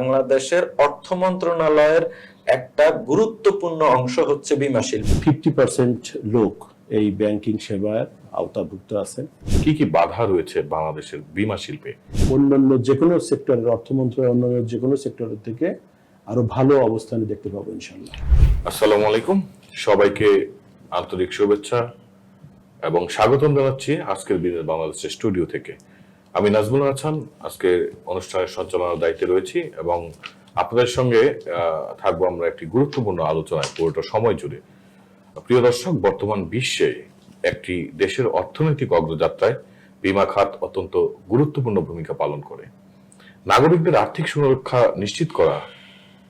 বাংলাদেশের অর্থ মন্ত্রণালয়ের একটা গুরুত্বপূর্ণ অংশ হচ্ছে বিমা শিল্প। ফিফটি পার্সেন্ট লোক এই ব্যাংকিং সেবার আওতাভুক্ত আছেন। কি কি বাধা রয়েছে বাংলাদেশের বীমা শিল্পে? অন্যান্য যে কোনো সেক্টরের অর্থ মন্ত্রণালয় অন্যান্য যে কোনো সেক্টরের থেকে আরও ভালো অবস্থানে দেখতে পাবো ইনশাল্লাহ আসসালামু আলাইকুম। সবাইকে আন্তরিক শুভেচ্ছা এবং স্বাগতম জানাচ্ছি আজকের দিনের বাংলাদেশের স্টুডিও থেকে। আমি নাজমুল হাসান আজকে অনুষ্ঠানের সঞ্চালনার দায়িত্বে রয়েছি এবং আপনাদের সঙ্গে থাকব আমরা একটি গুরুত্বপূর্ণ আলোচনায় পুরোটা সময় জুড়ে। প্রিয় দর্শক, বর্তমান বিশ্বে একটি দেশের অর্থনৈতিক অগ্রযাত্রায় বিমা খাত অত্যন্ত গুরুত্বপূর্ণ ভূমিকা পালন করে। নাগরিকদের আর্থিক সুরক্ষা নিশ্চিত করা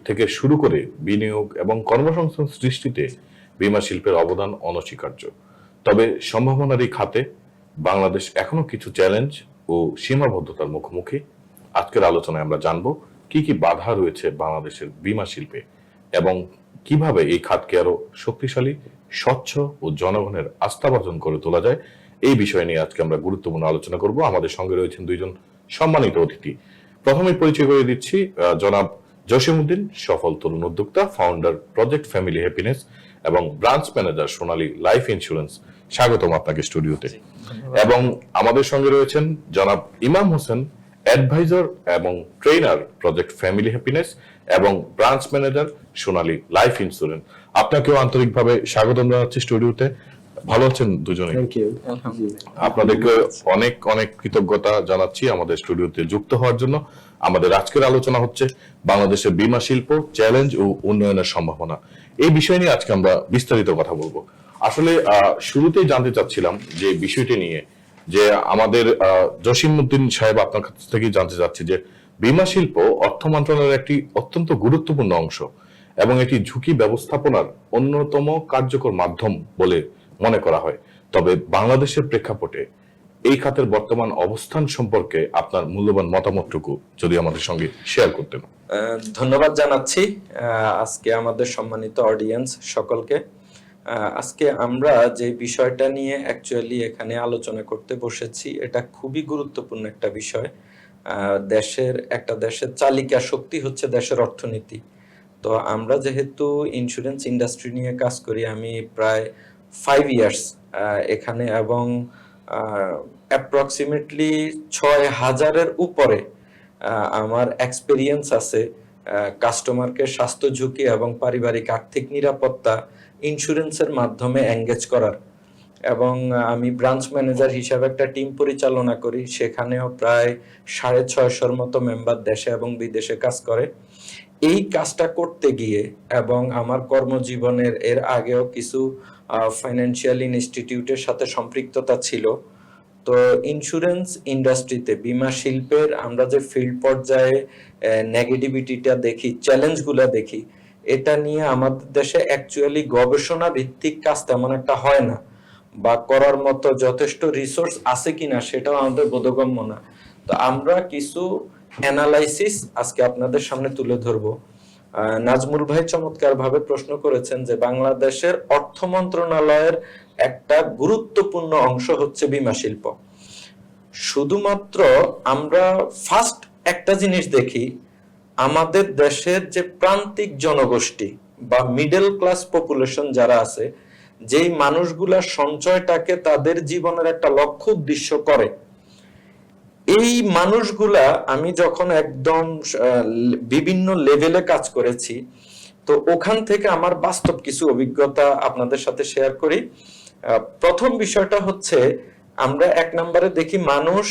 থেকে শুরু করে বিনিয়োগ এবং কর্মসংস্থান সৃষ্টিতে বীমা শিল্পের অবদান অনস্বীকার্য। তবে সম্ভাবনার এই খাতে বাংলাদেশ এখনও কিছু চ্যালেঞ্জ ও সীমাবদ্ধতার মুখোমুখি? আজকের আলোচনায় আমরা জানব কি কি বাধা রয়েছে বাংলাদেশের বিমা শিল্পে এবং কীভাবে এই খাতকে আরও শক্তিশালী, স্বচ্ছ ও জনগণের আস্থাভাজন করে তোলা যায়। এই বিষয় নিয়ে আজকে আমরা গুরুত্বপূর্ণ আলোচনা করব। আমাদের সঙ্গে রয়েছেন দুইজন সম্মানিত অতিথি। প্রথমে পরিচয় করে দিচ্ছি জনাব জসিমউদ্দিন সফল তরুণ উদ্যোক্তা ফাউন্ডার প্রজেক্ট ফ্যামিলি হ্যাপিনেস এবং branch manager Sonali life insurance স্বাগতম আপনাকে স্টুডিওতে। এবং আমাদের সঙ্গে রয়েছেন জনাব ইমাম হোসেন অ্যাডভাইজার এবং ট্রেনার প্রজেক্ট ফ্যামিলি হ্যাপিনেস এবং branch manager Sonali life insurance আপনাকেও আন্তরিকভাবে স্বাগতম জানাচ্ছি স্টুডিওতে। ভালো আছেন দুজনে আপনাদেরকে অনেক অনেক কৃতজ্ঞতা জানাচ্ছি আমাদের স্টুডিওতে যুক্ত হওয়ার জন্য। আমাদের আজকের আলোচনা হচ্ছে বাংলাদেশের বীমা শিল্প চ্যালেঞ্জ ও উন্নয়নের সম্ভাবনা। এই বিষয় নিয়ে আজকে আমরা বিস্তারিত কথা বলব। আসলে শুরুতেই জানতে চাচ্ছিলাম যে বিষয়টি নিয়ে, যে আমাদের জসিমউদ্দিন সাহেব আপনার কাছ থেকে জানতে চাচ্ছি যে বীমা শিল্প অর্থ মন্ত্রণালয়ের একটি অত্যন্ত গুরুত্বপূর্ণ অংশ এবং এটি ঝুঁকি ব্যবস্থাপনার অন্যতম কার্যকর মাধ্যম বলে মনে করা হয়। তবে বাংলাদেশের প্রেক্ষাপটে এই খাতের বর্তমান অবস্থান সম্পর্কে আপনার মূল্যবান মতামতটুকু যদি আমাদের সঙ্গে শেয়ার করতেন। ধন্যবাদ জানাচ্ছি আজকে আমাদের সম্মানিত অডিয়েন্স সকলকে। আজকে আমরা যে বিষয়টা নিয়ে অ্যাকচুয়ালি এখানে আলোচনা করতে বসেছি, এটা খুবই গুরুত্বপূর্ণ একটা বিষয়। দেশের, একটা দেশের চালিকা শক্তি হচ্ছে দেশের অর্থনীতি। তো আমরা যেহেতু ইন্স্যুরেন্স ইন্ডাস্ট্রি নিয়ে কাজ করি, আমি প্রায় ফাইভ ইয়ার্স এখানে এবং অ্যাপ্রক্সিমেটলি ছয় হাজারের উপরে আমার এক্সপেরিয়েন্স আছে কাস্টমারকে স্বাস্থ্য ঝুঁকি এবং পারিবারিক আর্থিক নিরাপত্তা ইন্স্যুরেন্সের মাধ্যমে এঙ্গেজ করার। এবং আমি ব্রাঞ্চ ম্যানেজার হিসাবে একটা টিম পরিচালনা করি, সেখানেও প্রায় সাড়ে ছয়শোর মতো মেম্বার দেশে এবং বিদেশে কাজ করে। এই কাজটা করতে গিয়ে এবং আমার কর্মজীবনের এর আগেও কিছু ফাইন্যান্সিয়াল ইনস্টিটিউটের সাথে সম্পৃক্ততা ছিল। তো ইন্স্যুরেন্স ইন্ডাস্ট্রিতে বীমা শিল্পের আমরা যে ফিল্ড পর্যায়ে নেগেটিভিটিটা দেখি চ্যালেঞ্জগুলো দেখি, এটা নিয়ে আমাদের দেশে অ্যাকচুয়ালি গবেষণা ভিত্তিক কাজ তেমন একটা হয় না বা করার মতো যথেষ্ট রিসোর্স আছে কিনা সেটাও আমাদের বোধগম্য না। তো আমরা কিছু অ্যানালাইসিস আজকে আপনাদের সামনে তুলে ধরবো। নাজমুল ভাই চমৎকার ভাবে প্রশ্ন করেছেন যে বাংলাদেশের অর্থ মন্ত্রণালয়ের একটা গুরুত্বপূর্ণ অংশ হচ্ছে বীমা শিল্প। শুধুমাত্র আমরা ফার্স্ট একটা জিনিস দেখি, আমাদের দেশের যে প্রান্তিক জনগোষ্ঠী বা মিডল ক্লাস পপুলেশন যারা আছে, যেই মানুষগুলা সঞ্চয়টাকে তাদের জীবনের একটা লক্ষ্য উদ্দেশ্য করে এই মানুষগুলা আমি যখন একদম বিভিন্ন লেভেলে কাজ করেছি, তো ওখান থেকে আমার বাস্তব কিছু অভিজ্ঞতা আপনাদের সাথে শেয়ার করি। প্রথম বিষয়টা হচ্ছে, আমরা এক নম্বরে দেখি মানুষ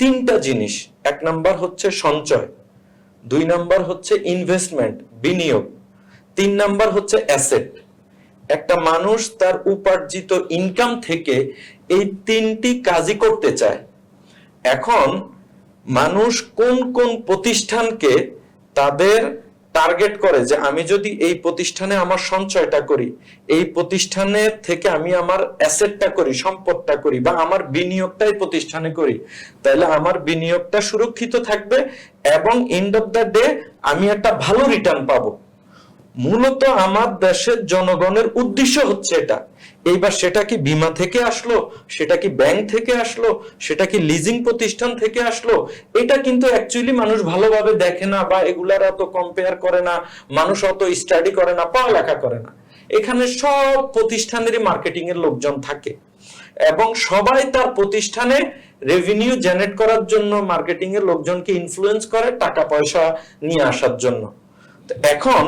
তিনটা জিনিস। এক নাম্বার হচ্ছে সঞ্চয়, দুই নাম্বার হচ্ছে ইনভেস্টমেন্ট বিনিয়োগ, তিন নাম্বার হচ্ছে অ্যাসেট একটা মানুষ তার উপার্জিত ইনকাম থেকে এই তিনটি কাজই করতে চায়। এখন মানুষ কোন কোন প্রতিষ্ঠানকে তাদের টার্গেট করে যে আমি যদি এই প্রতিষ্ঠানে আমার সঞ্চয়টা করি, এই প্রতিষ্ঠানের থেকে আমি আমার অ্যাসেটটা করি, সম্পদটা করি বা আমার বিনিয়োগটাই প্রতিষ্ঠানে করি, তাহলে আমার বিনিয়োগটা সুরক্ষিত থাকবে এবং এন্ড অফ দ্য ডে আমি একটা ভালো রিটার্ন পাবো। মূলত আমার দেশের জনগণের উদ্দেশ্য হচ্ছে এটা। এইবার সেটা কি বিমা থেকে আসলো? সেটা কি ব্যাংক থেকে আসলো? সেটা কি লিজিং প্রতিষ্ঠান থেকে আসলো? এটা কিন্তু অ্যাকচুয়ালি মানুষ ভালোভাবে দেখে না বা এগুলার অত কম্পেয়ার করে না, মানুষ অত স্টাডি করে না, পড়ালেখা করে না। এখানে সব প্রতিষ্ঠানেরই মার্কেটিং এর লোকজন থাকে। এবং সবাই তার প্রতিষ্ঠানে রেভিনিউ জেনারেট করার জন্য মার্কেটিং এর লোকজনকে ইনফ্লুয়েন্স করে টাকা পয়সা নিয়ে আসার জন্য। এখন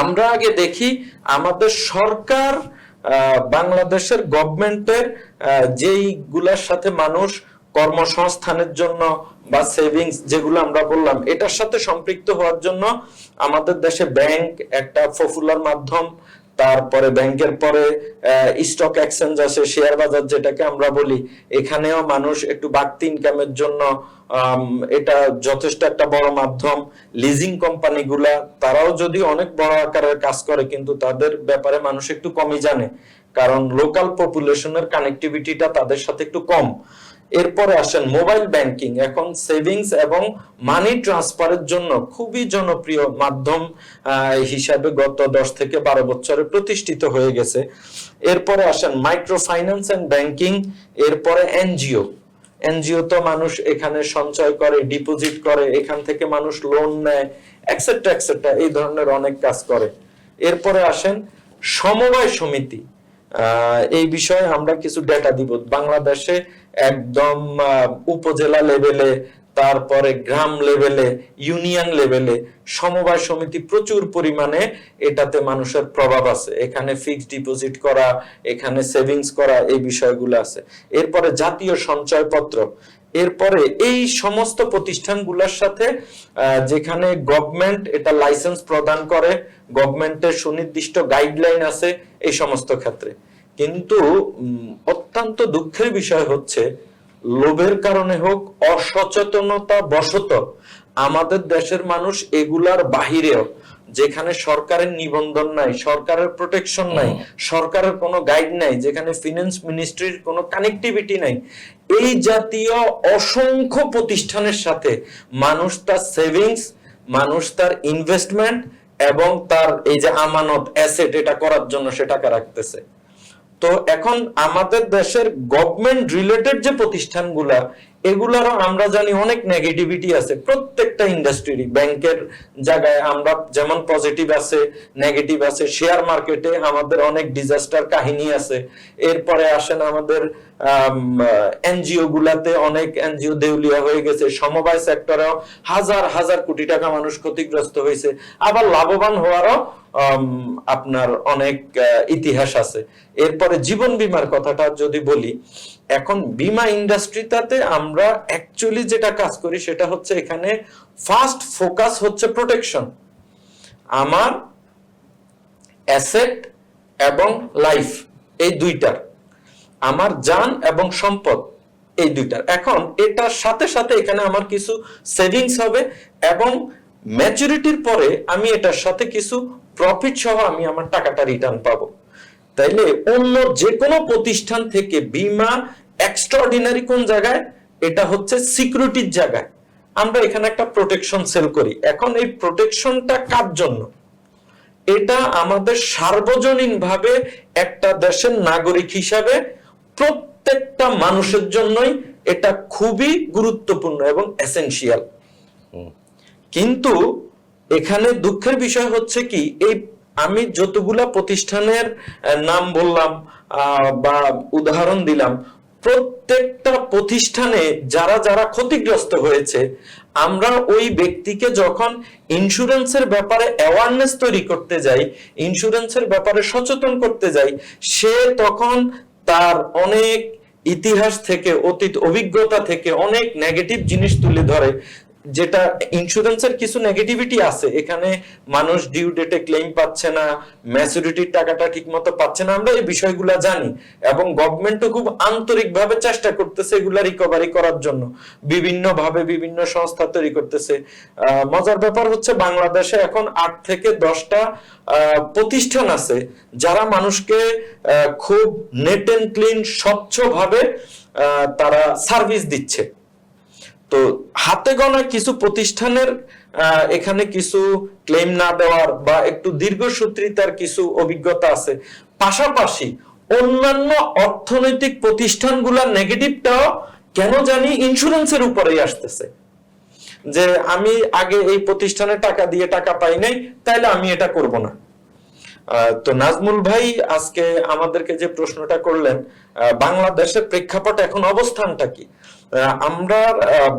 আমরা আগে দেখি আমাদের সরকার বাংলাদেশের গভর্নমেন্টের যেইগুলার সাথে মানুষ কর্মসংস্থানের জন্য বা সেভিংস যেগুলো আমরা বললাম, এটার সাথে সম্পৃক্ত হওয়ার জন্য আমাদের দেশে ব্যাংক একটা পপুলার মাধ্যম। তারপরে ব্যাংকের পরে স্টক এক্সচেঞ্জ আছে শেয়ার বাজার যেটাকে আমরা বলি, এখানেও মানুষ একটু বাড়তি ইনকামের জন্য এটা যথেষ্ট একটা বড় মাধ্যম। লিজিং কোম্পানিগুলা তারাও যদি অনেক বড় আকারের কাজ করে, কিন্তু তাদের ব্যাপারে মানুষ একটু কমই জানে। কারণ লোকাল পপুলেশনের কানেক্টিভিটিটা তাদের সাথে একটু কম। এরপরে আসেন মোবাইল ব্যাংকিং এখন সেভিংস এবং মানি ট্রান্সফারের জন্য খুবই জনপ্রিয় মাধ্যম হিসাবে গত দশ থেকে বারো বছরে প্রতিষ্ঠিত হয়ে গেছে। এরপরে আসেন মাইক্রো ফাইন্যান্স এন্ড ব্যাংকিং এরপরে এনজিও। এনজিও তো মানুষ এখানে সঞ্চয় করে ডিপোজিট করে, এখান থেকে মানুষ লোন নেয় এক্সেট্রা এক্সেট্রা এই ধরনের অনেক কাজ করে। এরপরে আসেন সমবায় সমিতি। এই বিষয়ে আমরা কিছু ডেটা দিব। বাংলাদেশে একদম উপজেলা লেভেলে তারপরে গ্রাম লেভেলে ইউনিয়ন লেভেলে সমবায় সমিতি প্রচুর পরিমাণে এটাতে মানুষের প্রভাব আছে। এখানে ফিক্সড ডিপোজিট করা, এখানে সেভিংস করা, এই বিষয়গুলো আছে। এরপরে জাতীয় সঞ্চয়পত্র। এরপরে এই সমস্ত প্রতিষ্ঠানগুলোর সাথে যেখানে গভর্নমেন্ট এটা লাইসেন্স প্রদান করে গভর্নমেন্টের সুনির্দিষ্ট গাইডলাইন আছে, এই সমস্ত ক্ষেত্রে। কিন্তু অত্যন্ত দুঃখের বিষয় হচ্ছে লোভের কারণে হোক অসচেতনতা বশত আমাদের দেশের মানুষ এগুলার বাহিরেও যেখানে সরকারের নিবন্ধন নাই সরকারের প্রোটেকশন নাই সরকারের কোনো গাইড নাই যেখানে ফিনান্স মিনিস্ট্রির কোনো কানেক্টিভিটি নাই এই জাতীয় অসংখ্য প্রতিষ্ঠানের সাথে মানুষ তার সেভিংস মানুষ তার ইনভেস্টমেন্ট এবং তার এই যে আমানত অ্যাসেট এটা করার জন্য সে টাকা রাখতেছে। তো এখন আমাদের দেশের গভর্নমেন্ট রিলেটেড যে প্রতিষ্ঠানগুলা, এগুলারও আমরা জানি অনেক নেগেটিভিটি আছে। প্রত্যেকটা ইন্ডাস্ট্রি ব্যাংকের জায়গায় আমরা যেমন পজিটিভ আছে নেগেটিভ আছে শেয়ার মার্কেটে আমাদের অনেক ডিজাস্টার কাহিনী আছে। এরপরে আসেন আমাদের এনজিও গুলাতে অনেক এনজিও দেউলিয়া হয়ে গেছে। সমবায় সেক্টরেও হাজার হাজার কোটি টাকা মানুষ ক্ষতিগ্রস্ত হয়েছে। আবার লাভবান হওয়ারও আপনার অনেক ইতিহাস আছে। এরপরে জীবন বীমার কথাটা যদি বলি, এখন বিমা ইন্ডাস্ট্রিটাতে আমরা অ্যাকচুয়ালি যেটা কাজ করি সেটা হচ্ছে এখানে ফার্স্ট ফোকাস হচ্ছে প্রোটেকশন আমার অ্যাসেট এবং লাইফ এই দুইটার। আমার জান এবং সম্পদ, এই দুইটার। এখন এটার সাথে সাথে এখানে আমার কিছু সেভিংস হবে এবং ম্যাচুরিটির পরে আমি এটার সাথে কিছু প্রফিট সহ আমি আমার টাকাটা রিটার্ন পাবো। তাইলে অন্য যে কোনো প্রতিষ্ঠান থেকে বিমা এক্সট্রাঅর্ডিনারি কোন জায়গায়? এটা হচ্ছে সিকিউরিটির জায়গায়। আমরা এখানে একটা প্রোটেকশন সেল করি। এখন এই প্রোটেকশনটা কার জন্য? এটা আমাদের সার্বজনীন ভাবে একটা দেশের নাগরিক হিসাবে প্রত্যেকটা মানুষের জন্যই এটা খুবই গুরুত্বপূর্ণ এবং এসেনশিয়াল কিন্তু এখানে দুঃখের বিষয় হচ্ছে কি, এই আমি যতগুলা প্রতিষ্ঠানের নাম বললাম বা উদাহরণ দিলাম, প্রত্যেকটা প্রতিষ্ঠানে যারা যারা ক্ষতিগ্রস্ত হয়েছে, আমরা ওই ব্যক্তিকে যখন ইন্স্যুরেন্সের ব্যাপারে অ্যাওয়ারনেস তৈরি করতে যাই ইন্স্যুরেন্সের ব্যাপারে সচেতন করতে যাই, সে তখন তার অনেক ইতিহাস থেকে, অতীত অভিজ্ঞতা থেকে অনেক নেগেটিভ জিনিস তুলে ধরে। যেটা ইন্স্যুরেন্সের কিছু নেগেটিভিটি আছে, এখানে মানুষ ডিউ ডেটে ক্লেম পাচ্ছে না ম্যাচুরিটির টাকাটা ঠিক মতো পাচ্ছে না, আমরা এই বিষয়গুলো জানি। এবং গভর্নমেন্টও খুব আন্তরিকভাবে চেষ্টা করতেছে এগুলা রিকভারি করার জন্য। বিভিন্ন ভাবে বিভিন্ন সংস্থা তৈরি করতেছে। মজার ব্যাপার হচ্ছে বাংলাদেশে এখন আট থেকে দশটা প্রতিষ্ঠান আছে, যারা মানুষকে খুব নেট এন্ড ক্লিন স্বচ্ছভাবে তারা সার্ভিস দিচ্ছে। তো হাতে গোনা কিছু প্রতিষ্ঠানের এখানে কিছু ক্লেম না দেওয়ার বা একটু দীর্ঘসূত্রিতার কিছু অভিজ্ঞতা আছে। পাশাপাশি অন্যান্য অর্থনৈতিক প্রতিষ্ঠানগুলোর নেগেটিভটাও কেন জানি ইন্স্যুরেন্সের উপরেই আসতেছে। যে আমি আগে এই প্রতিষ্ঠানে টাকা দিয়ে টাকা পাই নাই, তাইলে আমি এটা করব না। তো নাজমুল ভাই আজকে আমাদেরকে যে প্রশ্নটা করলেন বাংলাদেশের প্রেক্ষাপট এখন অবস্থানটা কি? আমরা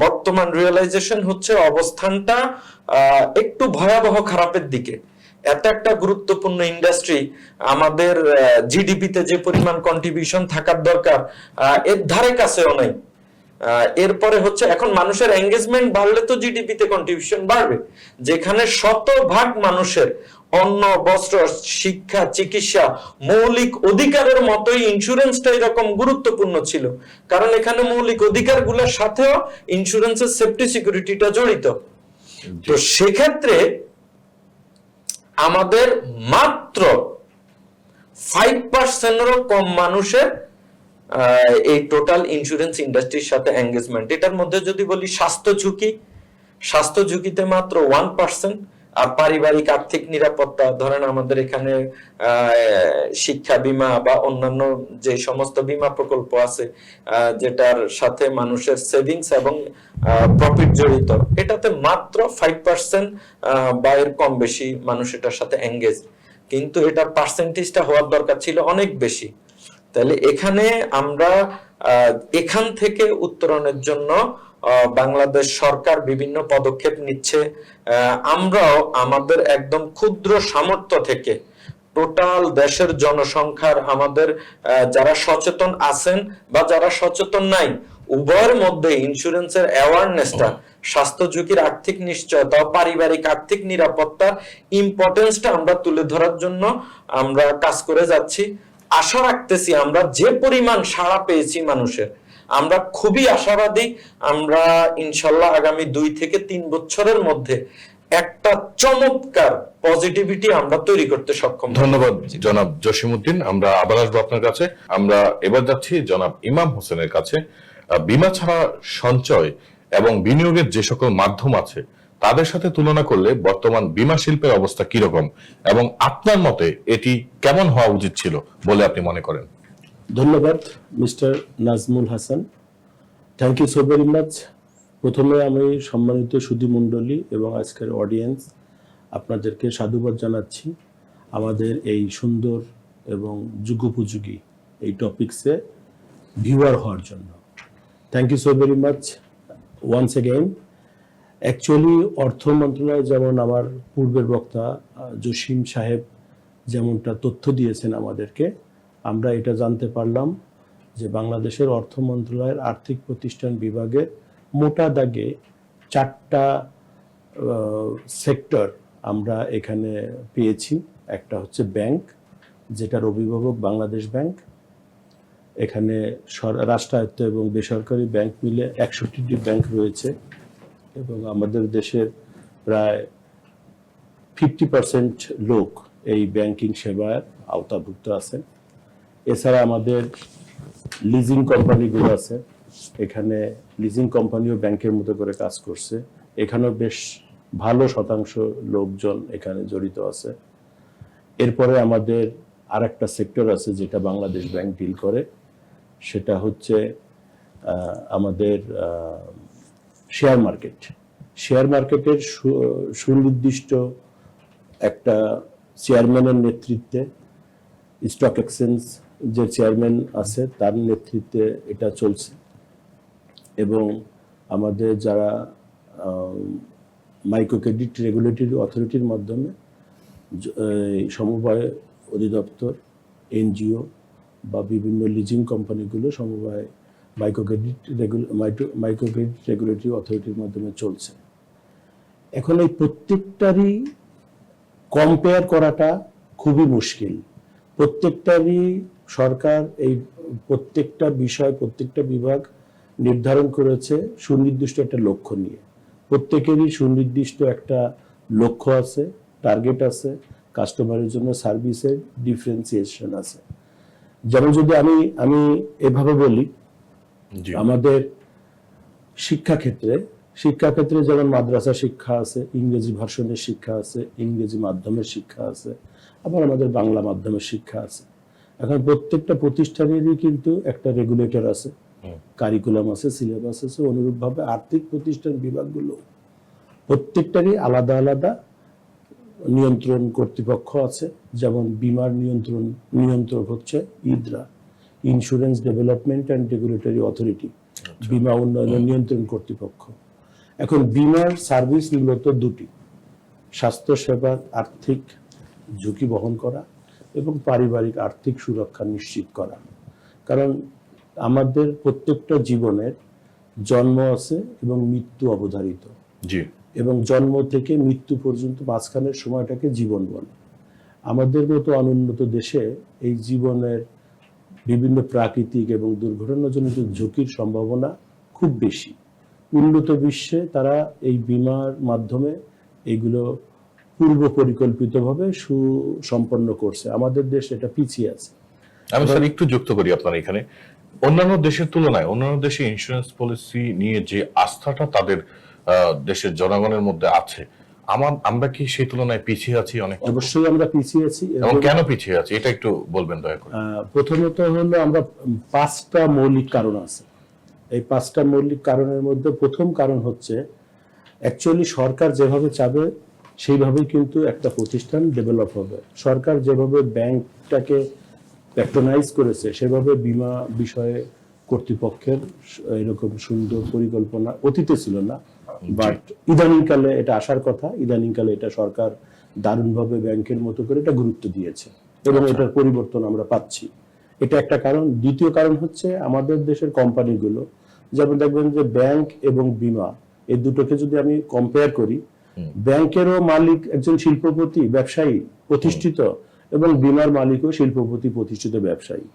বর্তমান রিয়েলাইজেশন হচ্ছে অবস্থানটা একটু ভয়াবহ খারাপের দিকে। এত একটা গুরুত্বপূর্ণ ইন্ডাস্ট্রি আমাদের জিডিপিতে যে পরিমাণ কন্ট্রিবিউশন থাকার দরকার এর ধারে কাছেও নাই। এরপরে হচ্ছে এখন মানুষের এঙ্গেজমেন্ট বাড়লে তো জিডিপিতে কন্ট্রিবিউশন বাড়বে। যেখানে শতভাগ মানুষের অন্ন বস্ত্র শিক্ষা চিকিৎসা মৌলিক অধিকারের মতোই ইন্স্যুরেন্সটা এরকম গুরুত্বপূর্ণ ছিল। কারণ এখানে মৌলিক অধিকারগুলোর সাথেও ইন্স্যুরেন্সের সেফটি সিকিউরিটিটা জড়িত। তো সেক্ষেত্রে আমাদের মাত্র ফাইভ পার্সেন্টেরও কম মানুষের এই টোটাল ইন্স্যুরেন্স ইন্ডাস্ট্রির সাথে এঙ্গেজমেন্ট এটার মধ্যে যদি বলি স্বাস্থ্য ঝুঁকি স্বাস্থ্য ঝুঁকিতে মাত্র ওয়ান পার্সেন্ট আর পারিবারিক আর্থিক নিরাপত্তা, ধরেন আমাদের এখানে শিক্ষা বীমা বা অন্যান্য যে সমস্ত বীমা প্রকল্প আছে যেটার সাথে মানুষের সেভিংস এবং প্রফিট জড়িত, এটাতে মাত্র ফাইভ পার্সেন্ট বা এর কম বেশি মানুষ এটার সাথে এঙ্গেজ কিন্তু এটার পার্সেন্টেজটা হওয়ার দরকার ছিল অনেক বেশি। তাহলে এখানে আমরা এখান থেকে উত্তরণের জন্য বাংলাদেশ সরকার বিভিন্ন পদক্ষেপ নিচ্ছে। আমরাও আমাদের একদম ক্ষুদ্র সামর্থ্য থেকে টোটাল দেশের জনসংখ্যার আমাদের যারা সচেতন আছেন বা যারা সচেতন নাই, উভয়ের মধ্যে ইন্স্যুরেন্সের অ্যাওয়ারনেসটা স্বাস্থ্য ঝুঁকির আর্থিক নিশ্চয়তা, পারিবারিক আর্থিক নিরাপত্তার ইম্পর্টেন্সটা আমরা তুলে ধরার জন্য আমরা কাজ করে যাচ্ছি। আশা রাখতেছি আমরা যে পরিমাণ সাড়া পেয়েছি মানুষের আমরা খুবই আশাবাদী, আমরা ইনশাল্লাহ আগামী দুই থেকে তিন বছরের মধ্যে একটা চমৎকার পজিটিভিটি আমরা তৈরি করতে সক্ষম ধন্যবাদ, জনাব জসিমউদ্দিন। আমরা আবার আসব আপনার কাছে। আমরা এবার যাচ্ছি জনাব ইমাম হোসেনের কাছে। বিমা ছাড়া সঞ্চয় এবং বিনিয়োগের যে সকল মাধ্যম আছে, তাদের সাথে তুলনা করলে বর্তমান বিমা শিল্পের অবস্থা কীরকম এবং আপনার মতে এটি কেমন হওয়া উচিত ছিল বলে আপনি মনে করেন? ধন্যবাদ, mister Nazmul Hasan. Thank you so very much প্রথমে আমি সম্মানিত সুধী মণ্ডলী এবং আজকের অডিয়েন্স আপনাদেরকে সাধুবাদ জানাচ্ছি আমাদের এই সুন্দর এবং যুগোপযোগী এই টপিক্সে ভিউয়ার হওয়ার জন্য। Thank you so very much once again actually অর্থ মন্ত্রণালয় যেমন আমার পূর্বের বক্তা জসিম সাহেব যেমনটা তথ্য দিয়েছেন আমাদেরকে আমরা এটা জানতে পারলাম যে বাংলাদেশের অর্থ মন্ত্রণালয়ের আর্থিক প্রতিষ্ঠান বিভাগে মোটা দাগে চারটা সেক্টর আমরা এখানে পেয়েছি। একটা হচ্ছে ব্যাংক, যেটার অভিভাবক বাংলাদেশ ব্যাংক। এখানে রাষ্ট্রায়ত্ত এবং বেসরকারি ব্যাংক মিলে একষট্টিটি ব্যাংক রয়েছে এবং আমাদের দেশের প্রায় ফিফটি পার্সেন্ট লোক এই ব্যাংকিং সেবার আওতাভুক্ত আছেন। এছাড়া আমাদের লিজিং কোম্পানিগুলো আছে। এখানে লিজিং কোম্পানিও ব্যাংকের মতো করে কাজ করছে। এখানেও বেশ ভালো শতাংশ লোকজন এখানে জড়িত আছে। এরপরে আমাদের আর একটা সেক্টর আছে যেটা বাংলাদেশ ব্যাংক ডিল করে। সেটা হচ্ছে আমাদের শেয়ার মার্কেট শেয়ার মার্কেটের সুনির্দিষ্ট একটা চেয়ারম্যানের নেতৃত্বে স্টক এক্সচেঞ্জ যে চেয়ারম্যান আছে, তার নেতৃত্বে এটা চলছে। এবং আমাদের যারা মাইক্রো ক্রেডিট রেগুলেটরি অথরিটির মাধ্যমে সমবায় অধিদপ্তর, এনজিও বা বিভিন্ন লিজিং কোম্পানিগুলো সমবায় micro credit micro micro credit regulatory অথরিটির মাধ্যমে চলছে। এখন এই প্রত্যেকটারই কম্পেয়ার করাটা খুবই মুশকিল। প্রত্যেকটারই সরকার এই প্রত্যেকটা বিষয় প্রত্যেকটা বিভাগ নির্ধারণ করেছে সুনির্দিষ্ট একটা লক্ষ্য নিয়ে। প্রত্যেকেরই সুনির্দিষ্ট একটা লক্ষ্য আছে টার্গেট আছে কাস্টমারের জন্য সার্ভিসের ডিফারেন্সিয়েশন আছে। যেমন যদি আমি আমি এভাবে বলি আমাদের শিক্ষাক্ষেত্রে শিক্ষাক্ষেত্রে যেমন মাদ্রাসা শিক্ষা আছে ইংরেজি ভার্সনের শিক্ষা আছে ইংরেজি মাধ্যমের শিক্ষা আছে আবার আমাদের বাংলা মাধ্যমের শিক্ষা আছে। এখন প্রত্যেকটা প্রতিষ্ঠানেরই কিন্তু একটা রেগুলেটর আছে। কারিকুলাম আছে সিলেবাস আছে অনুরূপভাবে আর্থিক প্রতিষ্ঠান বিভাগগুলো। প্রত্যেকটারই আলাদা আলাদা নিয়ন্ত্রণ কর্তৃপক্ষ আছে যেমন বিমার নিয়ন্ত্রণ নিয়ন্ত্রক হচ্ছে IDRA insurance development and regulatory authority বিমা উন্নয়ন নিয়ন্ত্রণ কর্তৃপক্ষ। এখন বিমার সার্ভিস মূলত দুটি স্বাস্থ্যসেবার আর্থিক ঝুঁকি বহন করা এবং পারিবারিক আর্থিক সুরক্ষা নিশ্চিত করা। কারণ আমাদের প্রত্যেকটা জীবনের জন্ম আছে এবং মৃত্যু অবধারিত। জি। এবং জন্ম থেকে মৃত্যু পর্যন্ত মাঝখানের সময়টাকে জীবন বলে। আমাদের মতো অনুন্নত দেশে এই জীবনের বিভিন্ন প্রাকৃতিক এবং দুর্ঘটনাজনিত ঝুঁকির সম্ভাবনা খুব বেশি। উন্নত বিশ্বে তারা এই বিমার মাধ্যমে এগুলো পূর্ব পরিকল্পিতভাবে সুসম্পন্ন করছে। আমাদের দেশ এটা পিছিয়ে আছে। আমি স্যার একটু যুক্ত করি আপনার এখানে। অন্যান্য দেশের তুলনায় অন্যান্য দেশে ইন্স্যুরেন্স পলিসি নিয়ে যে আস্থাটা তাদের দেশের জনগণের মধ্যে আছে আমার আমরা কি সেই তুলনায় পিছিয়ে আছি অনেক অবশ্যই আমরা পিছিয়ে আছি এবং কেন পিছিয়ে আছি? এটা একটু বলবেন দয়া করে। প্রথমত হলো আমরা পাঁচটা মৌলিক কারণ আছে। এই পাঁচটা মৌলিক কারণের মধ্যে প্রথম কারণ হচ্ছে অ্যাকচুয়ালি সরকার যেভাবে চাবে সেইভাবেই কিন্তু একটা প্রতিষ্ঠান ডেভেলপ হবে। সরকার যেভাবে ব্যাংকটাকে প্যাট্রোনাইজ করেছে সেভাবে বিমা বিষয়ে কর্তৃপক্ষের এরকম সুন্দর পরিকল্পনা অতীতে ছিল না। বাট ইদানিংকালে এটা আসার কথা ইদানিংকালে এটা সরকার দারুণভাবে ব্যাংকের মতো করে এটা গুরুত্ব দিয়েছে। এবং এটার পরিবর্তন আমরা পাচ্ছি। এটা একটা কারণ। দ্বিতীয় কারণ হচ্ছে আমাদের দেশের কোম্পানিগুলো যেমন দেখবেন যে ব্যাংক এবং বিমা এই দুটোকে যদি আমি কম্পেয়ার করি ব্যাংকেরও মালিক একজন শিল্পপতি ব্যবসায়ী প্রতিষ্ঠিত এবং বিমার মালিকও শিল্পপতি প্রতিষ্ঠিত ব্যবসায়ী।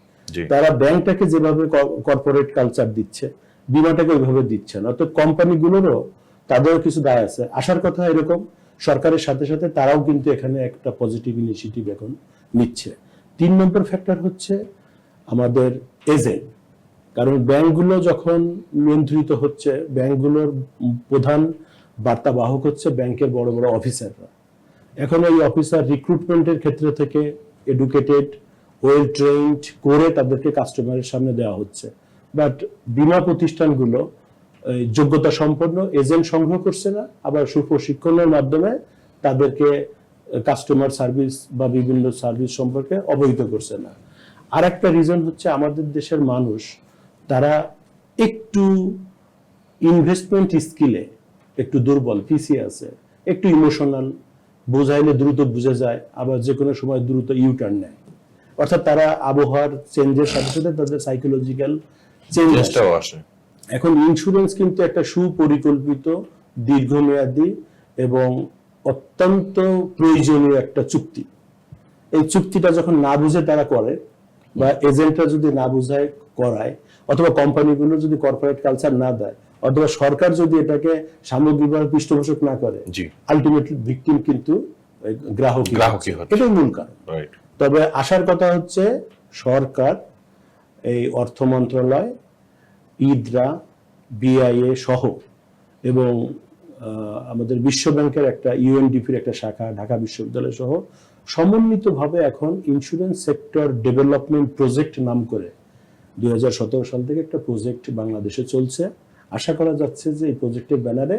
তারা ব্যাংকটাকে যেভাবে কর্পোরেট কালচার দিচ্ছে বিমাটাকে ওইভাবে দিচ্ছে না। অর্থাৎ কোম্পানিগুলোরও তাদেরও কিছু দায় আছে। আসার কথা এরকম সরকারের সাথে সাথে তারাও কিন্তু এখানে একটা পজিটিভ ইনিশিয়েটিভ এখন নিচ্ছে। তিন নম্বর ফ্যাক্টর হচ্ছে আমাদের এজেন্ট কারণ ব্যাংকগুলো যখন নিয়ন্ত্রিত হচ্ছে ব্যাংকগুলোর প্রধান বার্তাবাহক হচ্ছে ব্যাংকের বড় বড় অফিসাররা। এখন এই অফিসার রিক্রুটমেন্টের ক্ষেত্রে থেকে এডুকেটেড ওয়েল ট্রেন্ড করে তাদেরকে কাস্টমারের সামনে দেওয়া হচ্ছে। বাট বিমা প্রতিষ্ঠানগুলো যোগ্যতা সম্পন্ন এজেন্ট সংগ্রহ করছে না, আবার সুপ্রশিক্ষণের মাধ্যমে তাদেরকে কাস্টমার সার্ভিস বা বিভিন্ন সার্ভিস সম্পর্কে অবহিত করছে না। আর একটা রিজন হচ্ছে আমাদের দেশের মানুষ, তারা একটু ইনভেস্টমেন্ট স্কিলে একটু দুর্বল পিছিয়ে আছে একটু ইমোশনাল বোঝাইলে দ্রুত বুঝে যায় আবার যে কোনো সময় দ্রুত ইউটার্ন নেয়। অর্থাৎ তারা আবহাওয়ার চেঞ্জের সাথে সাথে তাদের সাইকোলজিক্যাল চেঞ্জ চেষ্টাও আসে। এখন ইন্স্যুরেন্স কিন্তু একটা সুপরিকল্পিত দীর্ঘমেয়াদী এবং অত্যন্ত প্রয়োজনীয় একটা চুক্তি। এই চুক্তিটা যখন না বুঝে তারা করে বা এজেন্টরা যদি না বুঝায় করায় অথবা কোম্পানিগুলো যদি কর্পোরেট কালচার না দেয় অথবা সরকার যদি এটাকে সামগ্রিকভাবে পৃষ্ঠপোষক না করে জি। আলটিমেটলি ভিকটিম কিন্তু গ্রাহক গ্রাহকই। এটাই মূল কারণ। তবে আসার কথা হচ্ছে সরকার এই অর্থ মন্ত্রণালয় ইদরা বিআইএ সহ এবং আমাদের বিশ্ব ব্যাংকের একটা ইউএনডিপির একটা শাখা ঢাকা বিশ্ববিদ্যালয় সহ সমন্বিতভাবে এখন ইন্স্যুরেন্স সেক্টর ডেভেলপমেন্ট প্রজেক্ট নাম করে দুই হাজার সতেরো সাল থেকে একটা প্রজেক্ট বাংলাদেশে চলছে। আশা করা যাচ্ছে যে এই প্রজেক্টের ব্যানারে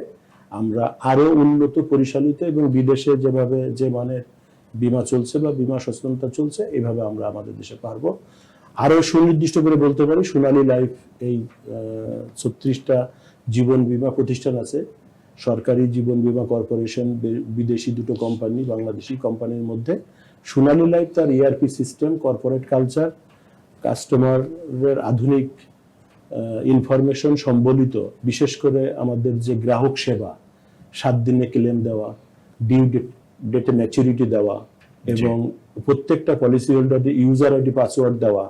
আমরা আরও উন্নত, পরিচালিত এবং বিদেশে যেভাবে যে মানের বিমা চলছে বা বিমা সচেতনতা চলছে এইভাবে আমরা আমাদের দেশে পারব। আরও সুনির্দিষ্ট করে বলতে পারি, সোনালী লাইফ এই ছত্রিশটা জীবন বীমা প্রতিষ্ঠান আছে। সরকারি জীবন বীমা কর্পোরেশন বিদেশি দুটো কোম্পানি, বাংলাদেশি কোম্পানির মধ্যে। সোনালী লাইফ তার ইআরপি সিস্টেম কর্পোরেট কালচার কাস্টমারের আধুনিক ইনফরমেশন সম্বলিত বিশেষ করে আমাদের যে গ্রাহক সেবা সাত দিনে ক্লেম দেওয়া ডিউ ডেটে ম্যাচুরিটি দেওয়া এবং প্রত্যেকটা পলিসি হোল্ডারদের ইউজার আইডি পাসওয়ার্ড দেওয়া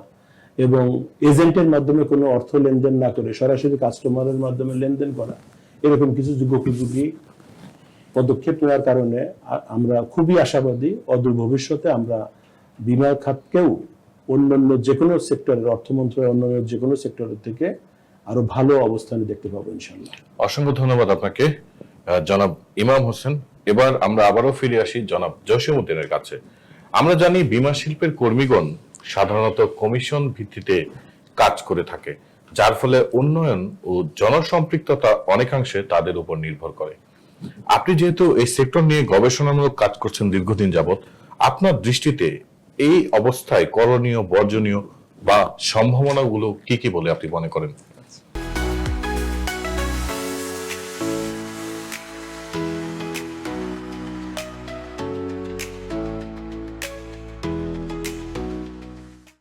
এবং এজেন্টের মাধ্যমে কোনো অর্থ লেনদেন না করে সরাসরি কাস্টমারের মাধ্যমে লেনদেন করা এরকম কিছু যুগোপযোগী পদক্ষেপ নেওয়ার কারণে আমরা খুবই আশাবাদী অদূর ভবিষ্যতে আমরা বিমা খাতকেও অন্যান্য যে কোনো সেক্টরের অর্থ মন্ত্রণালয়ের অন্যান্য যে কোনো সেক্টরের থেকে আরও ভালো অবস্থানে দেখতে পাবো ইনশাল্লাহ অসংখ্য ধন্যবাদ আপনাকে। জনাব ইমাম হোসেন, এবার আমরা আবারও ফিরে আসি জনাব জসিমুদ্দিনের কাছে। আমরা জানি বিমা শিল্পের কর্মীগণ সাধারণত কমিশন ভিত্তিতে কাজ করে থাকে, যার ফলে উন্নয়ন ও জনসম্পৃক্ততা অনেকাংশে তাদের উপর নির্ভর করে। আপনি যেহেতু এই সেক্টর নিয়ে গবেষণামূলক কাজ করছেন দীর্ঘদিন যাবত আপনার দৃষ্টিতে এই অবস্থায় করণীয় বর্জনীয় বা সম্ভাবনাগুলো কি কি বলে আপনি মনে করেন?